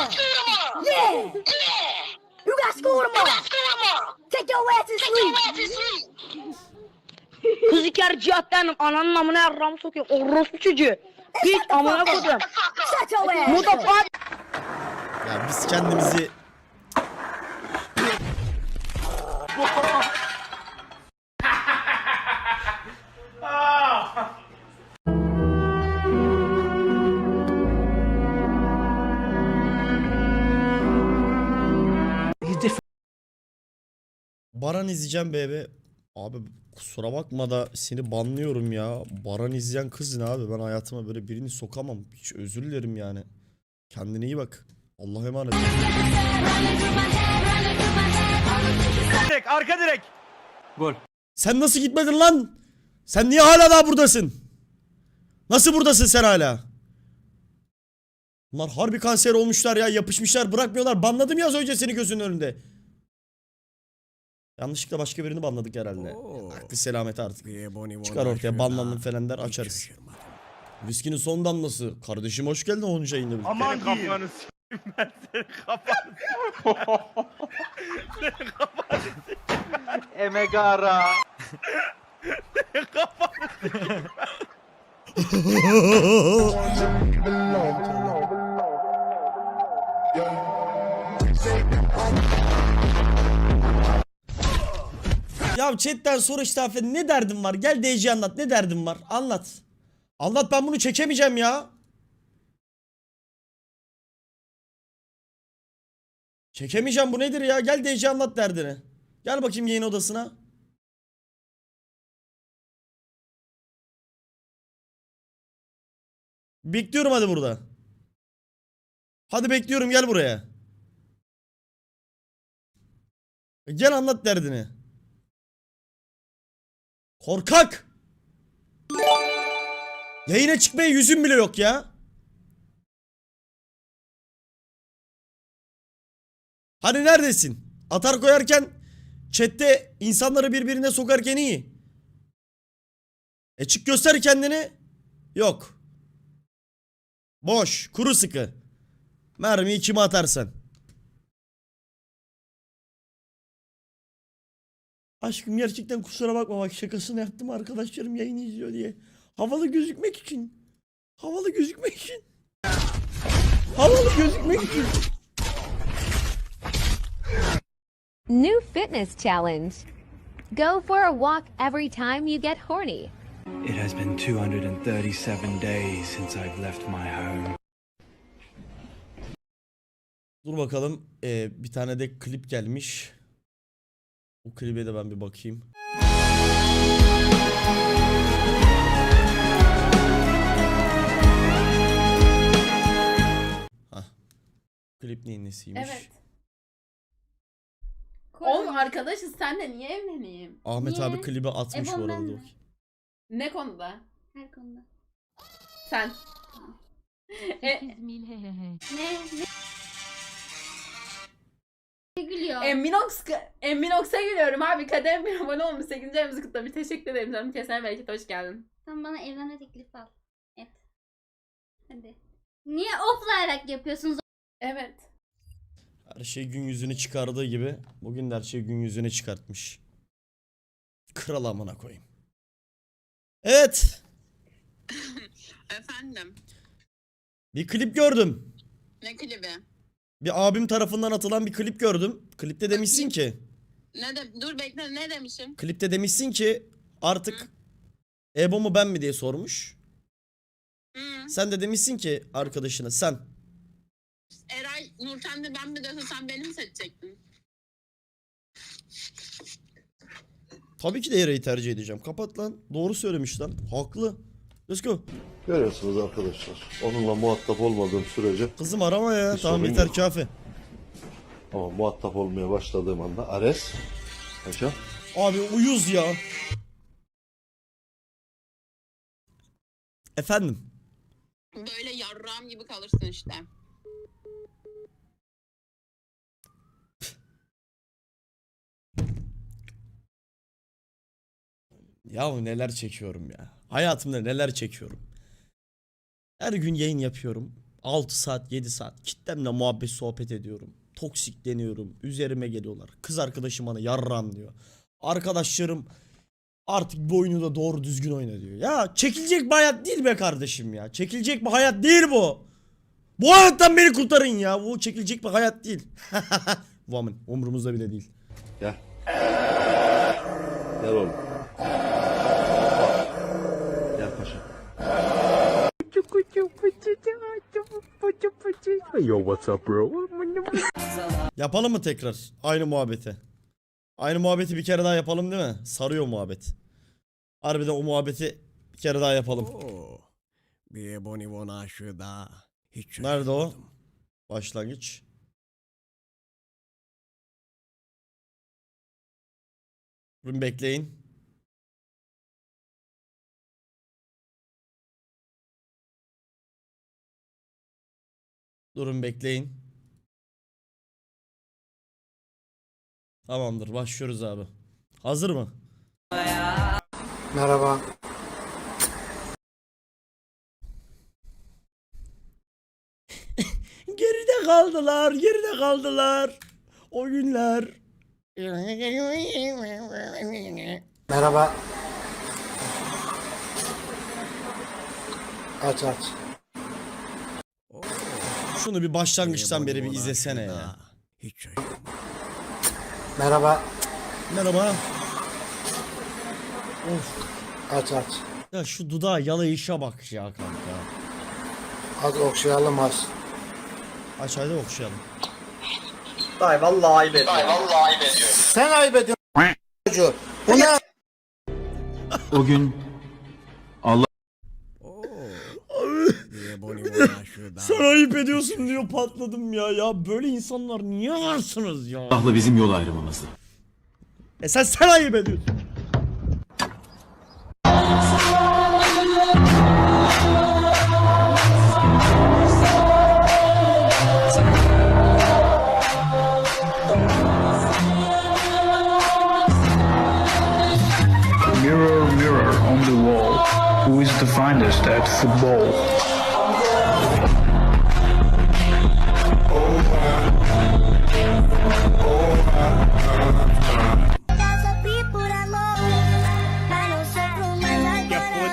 Yeah. Yeah. You got school tomorrow. You got school tomorrow. Take your ass and sleep. Take your ass and sleep. Kız iki yarı cihattanım. Ananın amına yarrağımı sokuyor. Orospu çocuğu. Hiç amına koydum. Shut your ass. Mutafak. Ya biz kendimizi Baran izleyeceğim bebe. Abi kusura bakma da seni banlıyorum ya. Baran izleyen kız ne abi? Ben hayatıma böyle birini sokamam. Hiç özür dilerim yani. Kendine iyi bak. Allah'a emanet. Direkt arka direkt. Gol. Sen nasıl gitmedin lan? Sen niye hala daha buradasın? Nasıl buradasın sen hala? Bunlar harbi kanser olmuşlar ya yapışmışlar bırakmıyorlar. Banladım ya az önce senin gözünün önünde. Yanlışlıkla başka birini banladık herhalde. Aklı selamet artık. Çıkar ortaya banlandım falan der açarız. Viskinin son damlası. Kardeşim hoş geldin 10. ayında birlikte. Aman senin kafanı s**eyim ben senin kafanı Emegara. senin kafanı ya chatten sonra işte affet ne derdin var? Gel DC anlat ne derdin var? Anlat. Anlat ben bunu çekemeyeceğim ya. Çekemeyeceğim bu nedir ya? Gel DC anlat derdini. Gel bakayım yayın odasına. Bekliyorum hadi burada. Hadi bekliyorum gel buraya. Gel anlat derdini. Korkak. Yayına çıkmaya yüzün bile yok ya. Hani neredesin? Atar koyarken chatte insanları birbirine sokarken iyi. E çık göster kendini. Yok. Boş, kuru sıkı. Mermiyi kime atarsan. Aşkım gerçekten kusura bakma bak şakasını yaptım arkadaşlarım yayın izliyor diye. Havalı gözükmek için. Havalı gözükmek için. Havalı gözükmek için. New fitness challenge. Go for a walk every time you get horny. It has been 237 days since I've left my home. Dur bakalım ee, bir tane de klip gelmiş. O klibe de ben bir bakayım. Hah. Klip neyin nesiymiş? Evet. Oğlum arkadaşız sen de niye evleneyim? Ahmet Niye? abi klibi atmış E, bu arada. Bak. Ne konuda? Her konuda. Sen. e, Ne? Ne? Ne gülüyor? Eminox, Eminox'a gülüyorum abi. Kadem bir abone olmuş. 8. ayımızı kutlamış. Teşekkür ederim canım. Kesene belki hoş geldin. Sen bana evlenme teklifi al. Et. Hadi. Niye offlayarak yapıyorsunuz? Evet. Her şey gün yüzünü çıkardığı gibi bugün de her şey gün yüzüne çıkartmış. Kral amına koyayım. Evet. Efendim, Bir klip gördüm. ne klibi? Bir abim tarafından atılan bir klip gördüm. Klipte demişsin ki, Ne de dur bekle ne demişim? klipte demişsin ki artık Ebo mu ben mi diye sormuş. Hı. Sen de demişsin ki arkadaşına sen. Eray Nurten'de ben mi dese sen beni mi seçecektin? Tabii ki de Eray'ı tercih edeceğim. Kapat lan. Doğru söylemiş lan. Haklı. Let's go. Görüyorsunuz arkadaşlar. Onunla muhatap olmadığım sürece Kızım arama ya. Bir tamam sorun yeter yok. kafi. ama muhatap olmaya başladığım anda Ares Paşa Abi uyuz ya. Efendim. Böyle yarrağım gibi kalırsın işte. Ya neler çekiyorum ya. Hayatımda neler çekiyorum. Her gün yayın yapıyorum. 6 saat 7 saat kitlemle muhabbet sohbet ediyorum. toksikleniyorum. Üzerime geliyorlar. Kız arkadaşım bana yarram diyor. Arkadaşlarım artık bu oyunu da doğru düzgün oyna diyor. Ya çekilecek bir hayat değil be kardeşim ya. Çekilecek bir hayat değil bu. Bu hayattan beni kurtarın ya. Bu çekilecek bir hayat değil. Woman umurumuzda bile değil. Gel. Gel oğlum. Gel paşa. Yapalım mı tekrar? Aynı muhabbeti. Aynı muhabbeti bir kere daha yapalım değil mi? Sarıyor muhabbet. Harbiden o muhabbeti bir kere daha yapalım. Bir bonibon aşığı daha. Hiç Nerede o? Başlangıç. Durun bekleyin. Durun bekleyin. Tamamdır başlıyoruz abi. Hazır mı? Merhaba. Geride kaldılar, geride kaldılar. O günler. Merhaba. Aç aç. Şunu bir başlangıçtan beri bir izlesene ya. Hiç. Merhaba. Merhaba. Of. Aç aç. Ya şu dudağı yalayışa bak ya kanka. Az okşayalım az. Aç hadi okşayalım. Sen ayıp ediyorsun çocuğu. Bu ne? O gün ayıp ediyorsun diyor patladım ya. Ya böyle insanlar niye varsınız ya? Allah'la bizim yol ayrımımızdı. E sen sen ayıp ediyorsun. Mirror, mirror on the wall, who is the finest at football?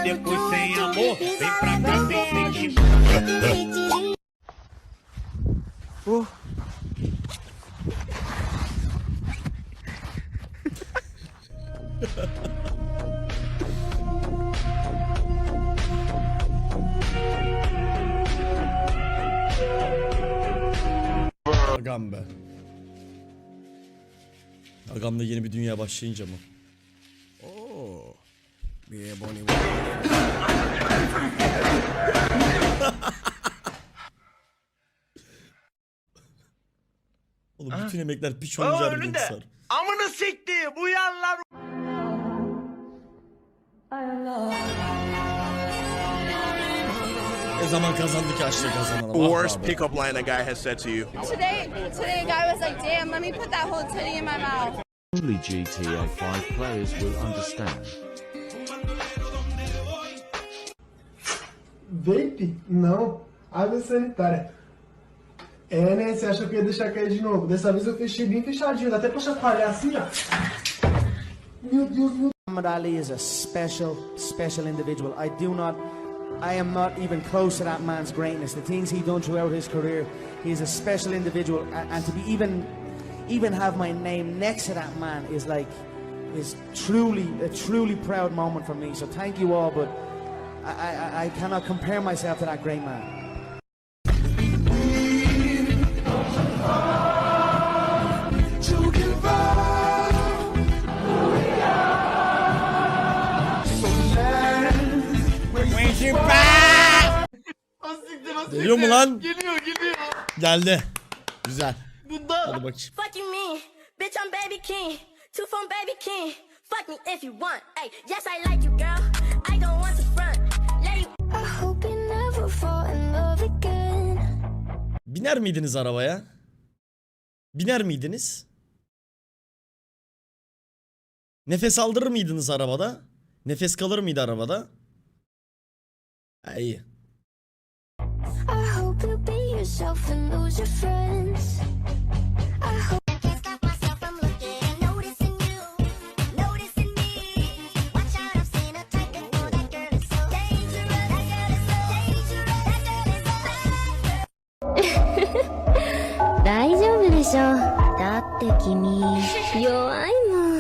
Depois, sem amor, vem pra cá sem sentimento. Agam be. Agam'da yeni bir dünya başlayınca mı? Oo. Bir bonibon Oğlum bütün emekler piç olunca önünde. harbiden sar. Amını sikti bu yanlar. Ne zaman kazandı ki açta kazanalım? Ah Worst abi. pickup line a guy has said to you. Today, today a guy was like, damn, let me put that whole titty in my mouth. Only GTA 5 players will understand. Vape? Não. Água sanitária. É, né? Você achou que eu ia deixar cair de novo? Dessa vez eu fechei bem fechadinho. Dá até pra chacoalhar assim, ó. Meu Deus, meu Muhammad Ali is a special, special individual. I do not, I am not even close to that man's greatness. The things he done throughout his career, he is a special individual, and, and to be even, even have my name next to that man is like, is truly a truly proud moment for me. So thank you all, but I, I, I cannot compare myself to that great man. Geliyor mu lan? Geliyor geliyor. Geldi. Güzel. Hadi bakayım. Bitch, I'm baby king. Two from baby king. Fuck me if you want. Hey, yes, I like you, girl. I don't want to front. Let you. I hope you never fall in love again. Biner miydiniz arabaya? Biner miydiniz? Nefes aldırır mıydınız arabada? Nefes kalır mıydı arabada? Ha, iyi. I hope you be yourself and lose your friends. しょだって君弱いもん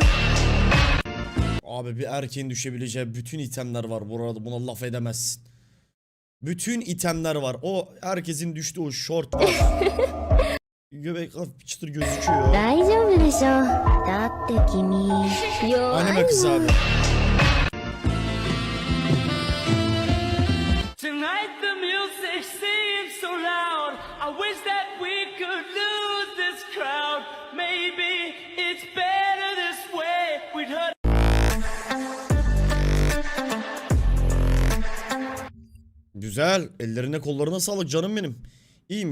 Abi bir erkeğin düşebileceği bütün itemler var bu arada buna laf edemezsin. Bütün itemler var. O herkesin düştüğü o short var. Göbek hafif çıtır gözüküyor. Anime kız abi. Güzel. Ellerine kollarına sağlık canım benim.